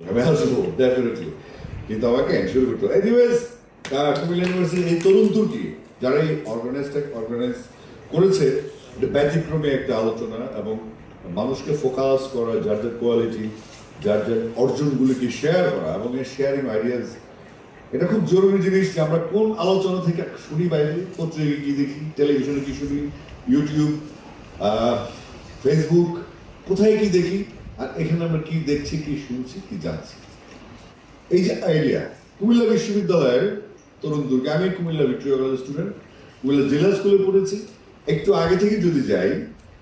আমি ডেফিনেটলি কিন্তু আমাকে এনশিওর করতে হবে। এনিওয়েজ কুমিল্লা ইউনিভার্সিটি এই তরুণ তুর্কি যারা এই অর্গানাইজটা অর্গানাইজ করেছে, এটা ব্যতিক্রমী একটা আলোচনা এবং মানুষকে ফোকাস করা, যার যার কোয়ালিটি যার যার অর্জনগুলিকে শেয়ার করা এবং এই শেয়ারিং আইডিয়াস এটা খুব জরুরি জিনিস যে আমরা কোন আলোচনা থেকে শুনি বাইরে পত্রিকা কি দেখি টেলিভিশনে কি শুনি ইউটিউব ফেসবুক কোথায় কি দেখি আর এখানে আমরা কি দেখছি, কি শুনছি, কি জানছি? এই যে আইডিয়া কুমিল্লা বিশ্ববিদ্যালয়ের তরুণ দুর্গে, আমি Comilla Victoria college student Comilla জেলা স্কুলে পড়েছি। একটু আগে থেকে যদি যাই,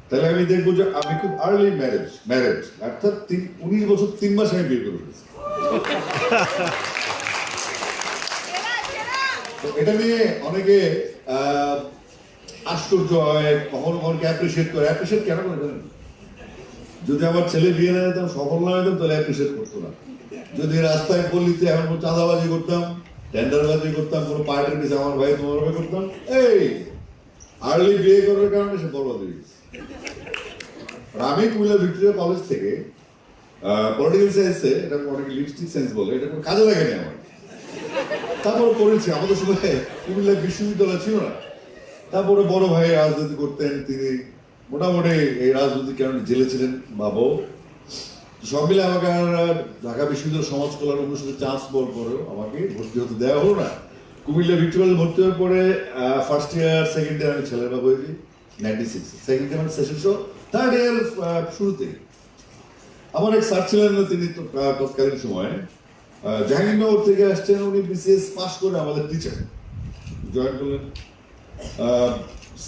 তাহলে আমি দেখব যে আমি খুব আর্লি ম্যারেজ ম্যারেজ অর্থাৎ তিন, উনিশ বছর তিন মাস আমি বিয়ে করে ফেলেছি। এটা নিয়ে অনেকে আশ্চর্য হয়, কখনো কখনো অ্যাপ্রিসিয়েট করে। অ্যাপ্রিসিয়েট কেন করে জানেন? যদি আমার ছেলে বিয়ে না যেতাম সফল না হতাম তাহলে অ্যাপ্রিসিয়েট করতো না। যদি রাস্তায় পল্লীতে এখন চাঁদাবাজি করতাম, টেন্ডারবাজি করতাম, কোনো পার্টির পিছিয়ে আমার ভাই তোমার ভাই করতাম, এই আর্লি বিয়ে করার কারণে সে বরবাদ হয়ে গেছে। আমি কুমিল্লা ভিক্টোরিয়া কলেজ থেকে পলিটিক্যাল সায়েন্সে এটা অনেক লিপস্টিক সায়েন্স বলে, এটা কোনো কাজে লাগেনি আমার। তারপরে করেছি, আমাদের সময় কুমিল্লা বিশ্ববিদ্যালয় ছিল না। তারপরে বড় ভাই রাজনীতি করতেন, তিনি মোটামুটি এই রাজনৈতিক কারণে জেলে ছিলেন বাবু? সব মিলে আমাকে আর ঢাকা বিশ্ববিদ্যালয় সমাজ কল্যাণ অনুষদে চান্স বল করেও আমাকে ভর্তি হতে দেওয়া হলো না। কুমিল্লা ভিক্টোরিয়াল ভর্তি হওয়ার পরে ফার্স্ট ইয়ার সেকেন্ড ইয়ার আমি ছেলের হয়েছি ninety six second year session show third year শুরুতে আমার এক স্যার ছিলেন, তিনি তৎকালীন সময়ে। জাহাঙ্গীরনগর থেকে আসছেন, উনি বিসিএস পাস করে আমাদের টিচার জয়েন করলেন।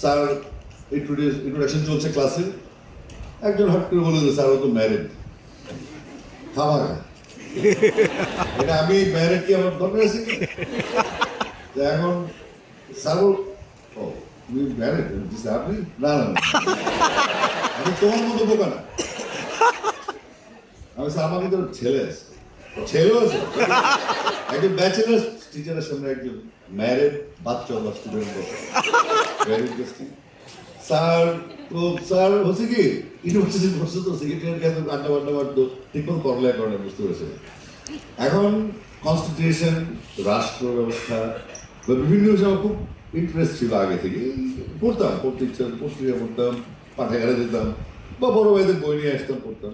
স্যার ইন্ট্রোডাকশন চলছে ক্লাসে একজন হট করে বলে স্যার তো ম্যারিড খাবার এটা আমি ম্যারেড কি আমার দরকার আছে? এখন, স্যার ও, তুমি ম্যারিড আপনি? না না। আমি তোমার মতো বোকা না। আমি স্যার আমাকে তো ছেলে আছে। ছেলেও আছে? একজন ব্যাচেলার টিচারের সামনে একজন ম্যারেড বাচ্চা বা স্টুডেন্ট ভেরি ইন্টারেস্টিং স্যার তো স্যার, হচ্ছে কি? ইউনিভার্সিটি বসে তো সেক্রেটারি কাছে আড্ডা বাড্ডা মারতো ঠিক মতো করে, বুঝতে পেরেছে এখন কনস্টিটিউশন রাষ্ট্র ব্যবস্থা বিভিন্ন বিষয়ে খুব ইন্টারেস্ট ছিল আগে থেকে। পড়তাম পড়তে ইচ্ছা পত্রিকা পড়তাম, পাঠাগারে যেতাম, বা বড় ভাইদের বই নিয়ে আসতাম, পড়তাম।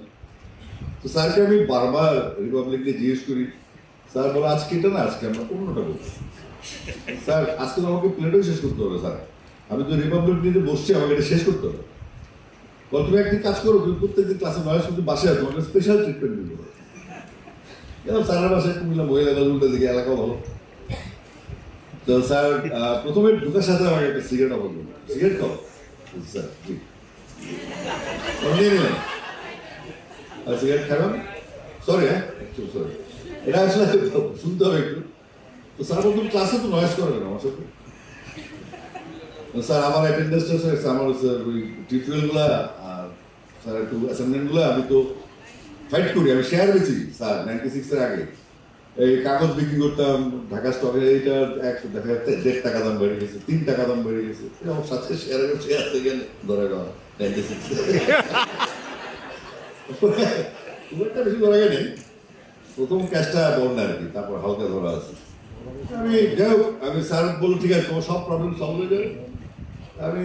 তো স্যারকে আমি বারবার রিপাবলিক নিয়ে জিজ্ঞেস করি, স্যার বলে, আজকে এটা না, আজকে আমরা অন্যটা বলব স্যার, আজকে আমাকে প্লেটও শেষ করতে হবে, স্যার। আমি তো রিপাবলিক নিয়ে বসছি, আমাকে এটা শেষ করতে হবে। তুমি একদিন কাজ করো, তুমি প্রত্যেকদিন ক্লাসে নয় শুধু বাসায় তোমাকে স্পেশাল ট্রিটমেন্ট দিব। যেমন স্যারের বাসায় কুমিল্লা মহিলা উল্টো দিকে এলাকাও ভালো। তো স্যার প্রথমে ঢুকার সাথে আমাকে একটা সিগারেট অফার করল সিগারেট খাও? স্যার, জি। নিয়ে নিলাম আর সিগারেট খাবেন? সরি হ্যাঁ সরি এটা আসলে শুনতে হবে একটু। তো স্যার বলতুম ক্লাসে তো নয়েস করবেন আমার সাথে? স্যার, আমার অ্যাটেন্ডেন্স আছে আমার স্যার ওই টিউটোরিয়ালগুলো আর স্যার একটু অ্যাসাইনমেন্টগুলো আমি তো ফাইট করি, আমি শেয়ার বেছি স্যার নাইনটি সিক্সের আগে। এই কাগজ বিক্রি করতাম, ঢাকা স্টকে এইটা একশো দেখা যাচ্ছে, দেড় টাকা দাম বেড়ে গেছে, তিন টাকা দাম বেড়ে গেছে। আমার সাথে শেয়ারের শেয়ার থেকে ধরে দেওয়া নাইনটি সিক্স খুব একটা বেশি ধরা নেই। প্রথম ক্যাশটা বন্ধ আর কি, তারপর হালকা ধরা আছে। আমি যাই হোক, আমি স্যার বলল ঠিক আছে, তোমার সব প্রবলেম সলভ হয়ে যাবে। আমি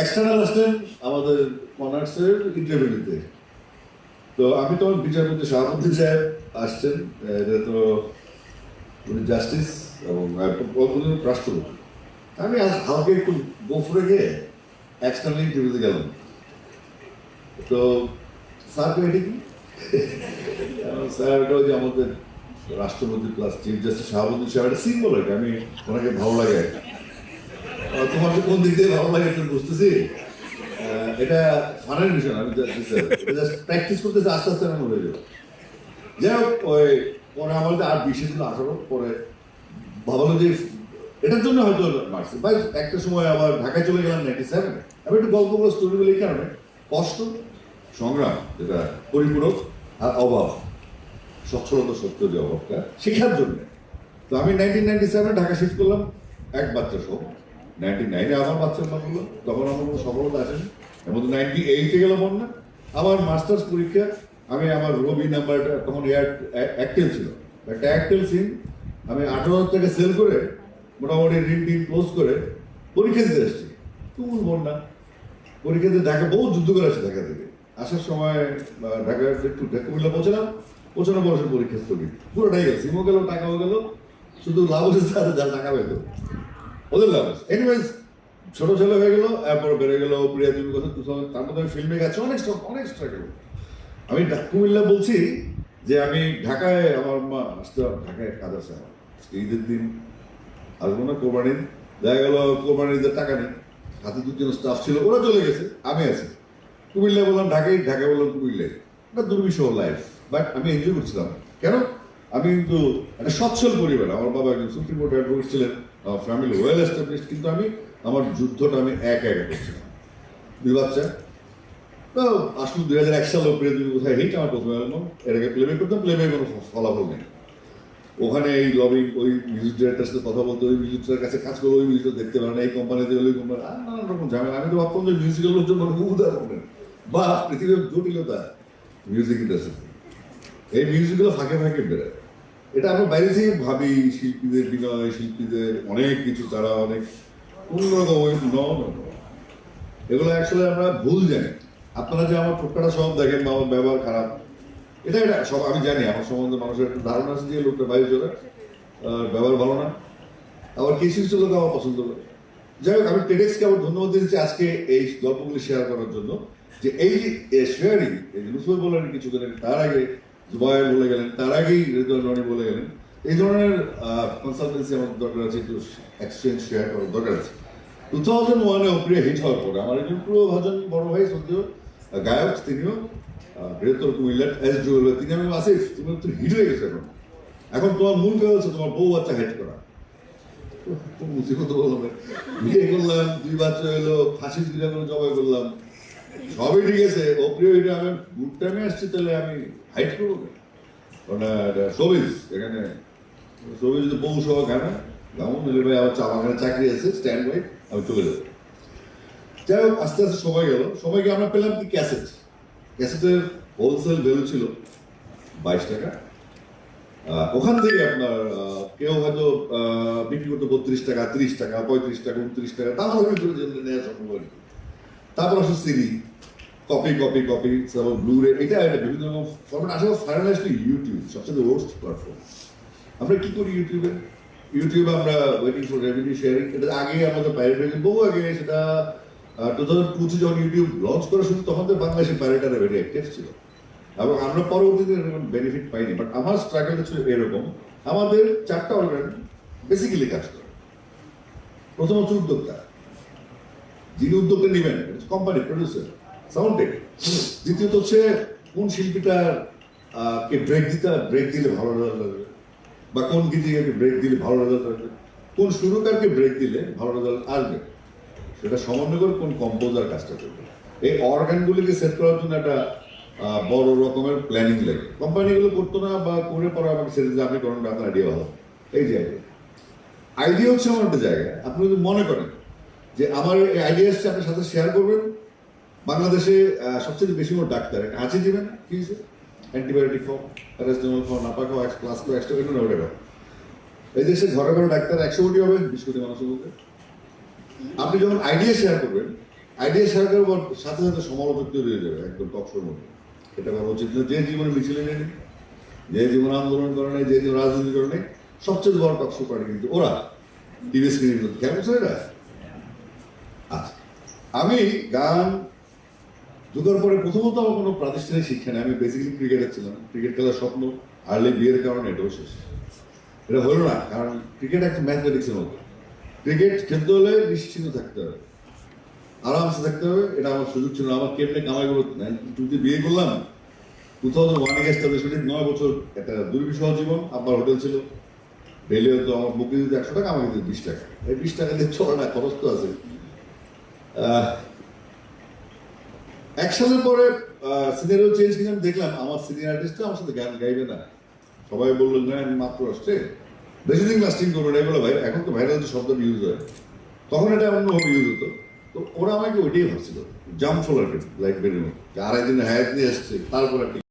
এক্সটার্নাল অ্যাসিস্ট্যান্ট আমাদের কনার্সের ইন্টারভিউ দিতে তো আমি তখন বিচারপতি সভাপতি সাহেব আসছেন এটা তো উনি জাস্টিস এবং রাষ্ট্রপতি। আমি হালকা একটু গোফরে গিয়ে এক্সটার্নাল ইন্টারভিউতে গেলাম। তো স্যার এটা কি? স্যার এটা যে আমাদের রাষ্ট্রপতি প্লাস চিফ জাস্টিস শাহাবুদ্দিন সাহেব একটা সিম্বল এটা আমি ওনাকে ভালো লাগে তোমার কোন দিক দিয়ে ভালো লাগে একটু বুঝতেছি। এটা ফানের বিষয় আমি প্র্যাকটিস করতেছি, আস্তে আস্তে আমি হয়ে যাই হোক, ওই পরে আমার আর বিশে দিন আঠারো পরে ভাবলো যে এটার জন্য হয়তো মারছে ভাই, একটা সময় আবার ঢাকায় চলে গেলাম নাইনটি সেভেন আমি একটু গল্প করে স্টোরি বলে এই কারণে। কষ্ট, সংগ্রাম, যেটা পরিপূরক আর অভাব। সচ্ছলতা সত্য যে অভাবটা, শেখার জন্য। তো আমি nineteen ninety seven Dhaka shift করলাম, এক বাচ্চা সহ। নাইনটি নাইনে আমার বাচ্চার নাম হলো তখন আমার কোনো সফলতা আসেনি। এর মধ্যে নাইনটি এইটে গেল বন্যা আবার মাস্টার্স পরীক্ষা, আমি আমার রবি নাম্বারটা তখন অ্যাক্টেল ছিল। একটা অ্যাক্টেল সিম, আমি আঠারো হাজার টাকা সেল করে মোটামুটি ঋণ টিন ক্লোজ করে পরীক্ষা দিতে আসছি তুমুল বন্যা পরীক্ষা দিতে ঢাকা বহু যুদ্ধ করে আসছে ঢাকা থেকে। আসার সময় ঢাকা একটু কুমিল্লা পৌঁছলাম, পৌঁছানোর পর পরীক্ষা স্থগিত। পুরোটাই গেল, সিমও গেল, টাকাও গেল, শুধু লাভ হচ্ছে যারা টাকা পেত ওদের লাভ এনিওয়েজ ছোট ছেলে হয়ে গেল, এরপর বেড়ে গেল প্রিয়া তুমি কথা তার মধ্যে ফিল্মে গেছে, অনেক অনেক স্ট্রাগল আমি কুমিল্লা বলছি যে আমি ঢাকায়, আমার মা আসতে ঢাকায় কাজ আছে ঈদের দিন আসব না, কোরবানির দেখা গেল, কোরবানির টাকা নেই। হাতে দুজন স্টাফ ছিল, ওরা চলে গেছে, আমি আছি। কুমিল্লা বললাম, ঢাকায় ঢাকা বললাম, কুমিল্লায়। একটা দুর্বিষহ লাইফ বাট আমি এনজয় করছিলাম। কেন? আমি কিন্তু একটা সচ্ছল পরিবার, আমার বাবা একজন সুপ্রিম কোর্ট অ্যাডভোকেট ছিলেন। আমার ফ্যামিলি ওয়েল এস্টাবলিশ কিন্তু আমি আমার যুদ্ধটা আমি এক একা করছিলাম। দুই বাচ্চা। তো আসলে দুই হাজার এক সালে প্রিয় তুমি কোথায় হিট, আমার প্রথম আগে প্লেমে করতাম প্লেমে কোনো ফলাফল নেই। ওখানে এই লবিং ওই মিউজিক ডিরেক্টরের সাথে কথা বলতে, ওই মিউজিকের কাছে কাজ করব ওই মিউজিক দেখতে পারে না, এই কোম্পানিতে ওই কোম্পানি আর নানান রকম ঝামেলা। আমি তো ভাবতাম যে মিউজিক্যাল লোকজন মানে উদাহরণ বা পৃথিবীর জটিলতা। মিউজিক ইন্ডাস্ট্রি এই মিউজিকগুলো ফাঁকে ফাঁকে বেরোয়। এটা আমরা বাইরে থেকে ভাবি, শিল্পীদের বিনয়, শিল্পীদের অনেক কিছু, তারা অনেক অন্যরকম। এগুলো অ্যাকচুয়ালি আমরা ভুল জানি। আপনারা যে আমার ঠোটকাটা সব দেখেন বা আমার ব্যবহার খারাপ, এটা এটা সব আমি জানি, আমার সম্বন্ধে মানুষের একটা ধারণা আছে যে লোকটা বাইরে চলে ব্যবহার ভালো না। আবার কিছু কিছু লোক আমার পছন্দ করে। যাই হোক, আমি টেডেক্সকে আবার ধন্যবাদ দিচ্ছি আজকে এই গল্পগুলি শেয়ার করার জন্য, যে এই যে শেয়ারিং লুসুর বলেন কিছু করেন তার আগে জুবাই বলে গেলেন, তার আগেই রেদওয়ান রনি বলে গেলেন। এই ধরনের কনসালটেন্সি আমার দরকার আছে, একটু এক্সচেঞ্জ শেয়ার করার দরকার আছে। টু থাউজেন্ড ওয়ানে অপ্রিয় হিট হওয়ার পরে আমার একজন প্রিয় ভাজন বড় ভাই সদ্য গায়ক, তিনিও বৃহত্তর কুমিল্লার এস জুয়েল তিনি আমি আসিফ তুমি তো হিট হয়ে গেছে এখন। এখন তোমার মূল কাজ হচ্ছে তোমার বউ বাচ্চা হেড করা। মুসিবত বললাম। বিয়ে করলাম, দুই বাচ্চা হলো, ফাঁসি দুইটা করে জবাই করলাম। সবই ঠিক আছে অপ্রিয় এটা আমি গুড টাইমে আসছি, তাহলে আমি হাইট করব কারণ সবিজ এখানে সবিজ যদি বউ সহ গামন মিলে ভাই আমার চা বাগানে চাকরি আছে স্ট্যান্ড বাই আমি চলে যাব। যাই হোক, আস্তে আস্তে সময় গেল। সময়কে আমরা পেলাম কি ক্যাসেট ক্যাসেটের হোলসেল ভ্যালু ছিল বাইশ টাকা। ওখান থেকে আপনার কেউ হয়তো বিক্রি করতো বত্রিশ টাকা, ত্রিশ টাকা, পঁয়ত্রিশ টাকা, উনত্রিশ টাকা ভিতরে নেওয়া সম্ভব হয়নি তারপর আসলে সিডি কপি কপি কপি তারপর ব্লু রে এটা এটা বিভিন্ন রকম ফরম্যাট আসলে ফাইনালাইজলি ইউটিউব সবচেয়ে ওয়ার্স্ট প্ল্যাটফর্ম আমরা কী করি ইউটিউবে ইউটিউবে আমরা ওয়েটিং ফর রেভিনিউ শেয়ারিং এটা আগে আমাদের প্যারেট হয়েছে বহু আগে সেটা টু থাউজেন্ড টুতে যখন ইউটিউব লঞ্চ করা শুরু, তখন তো বাংলাদেশে প্যারেটারা ভেরি অ্যাক্টিভ ছিল। এবং আমরা পরবর্তীতে এরকম বেনিফিট পাইনি। বাট আমার স্ট্রাগল ছিল এরকম। আমাদের চারটা অর্গান বেসিক্যালি কাজ করে। প্রথম হচ্ছে উদ্যোক্তা। যিনি উদ্যোগটা নেবেন কোম্পানি প্রডিউসার সাউন্ড টেক দ্বিতীয়ত হচ্ছে কোন শিল্পীটার কে ব্রেক দিতে ব্রেক দিলে ভালো রেজাল্ট আসবে বা কোন গীতিকারকে ব্রেক দিলে ভালো রেজাল্ট আসবে কোন সুরকারকে ব্রেক দিলে ভালো রেজাল্ট আসবে? সেটা সমন্বয় করে কোন কম্পোজার কাজটা করবে? এই অর্গানগুলিকে সেট করার জন্য একটা বড় রকমের প্ল্যানিং লাগে। কোম্পানিগুলো করতো না বা করে পরে আমাকে দিতে আপনি করেন, আপনার আইডিয়া ভালো এই যে আইডিয়া আইডিয়া হচ্ছে আমার একটা জায়গা। আপনি যদি মনে করেন যে আমার আইডিয়া এসছে, আপনার সাথে শেয়ার করবেন। বাংলাদেশে সবচেয়ে বেশি কোনো ডাক্তার একটা হাঁচি দিবেন কি অ্যান্টিবায়োটিক খাও প্যারাসিটামল খাও নাপা খাও এক্স প্লাস খাও এক্সট্রা কোনো ওটা এই দেশে ঘরে ঘরে ডাক্তার একশো কোটি হবে, বিশ কোটি মানুষের মধ্যে। আপনি যখন আইডিয়া শেয়ার করবেন আইডিয়া শেয়ার করার পর সাথে সাথে সমালোচক তৈরি হয়ে যাবে, একদম টকশোর মধ্যে। এটা করা উচিত যে জীবনে মিছিলে নেই, যে জীবন আন্দোলন করে নেই, যে জীবন রাজনীতি করে নেই, সবচেয়ে বড় টকশো পার্টি কিন্তু ওরা। টিভি স্ক্রিনে কেন বলছে এরা? আমি গান ঢুকার পরে প্রথমত আমার কোনো প্রাতিষ্ঠানিক শিক্ষা নেই। আমি বেসিক্যালি ক্রিকেটার ছিলাম। ক্রিকেট খেলার স্বপ্ন আর্লি বিয়ের কারণে এটাও শেষ। এটা হলো না, কারণ ক্রিকেট একটা ম্যাথমেটিক্সের মতো। ক্রিকেট খেলতে হলে নিশ্চিন্ত থাকতে হবে। আরামসে থাকতে হবে, এটা আমার সুযোগ ছিল আমার কেমনে কামাই করো টুতে বিয়ে করলাম। টু থাউজেন্ড ওয়ানে এস্টাবলিশমেন্ট নয় বছর একটা দুর্বিষহ জীবন। আব্বার হোটেল ছিল। ডেলি হতো আমার বুকে দিতে একশো টাকা, আমাকে দিতে বিশ টাকা। এই বিশ টাকা দিয়ে চলে না খরচ তো আছে। এক সালের পরে সিনিয়র চেঞ্জ কিন্তু আমি দেখলাম, আমার সিনিয়র আর্টিস্টরা আমার সাথে গান গাইবে না। সবাই বলল, না মাত্র আসছে। বেশি দিন লাস্টিং করবে না। এগুলো ভাই, এখন তো ভাইরাল যে শব্দ ইউজ হয়। তখন এটা অন্যভাবে ইউজ হতো। তো ওরা আমাকে ওইটাই ভাবছিল জাম্প ফোলার লাইক বেরিয়ে আড়াই দিনে হায়াত নিয়ে আসছে, তারপর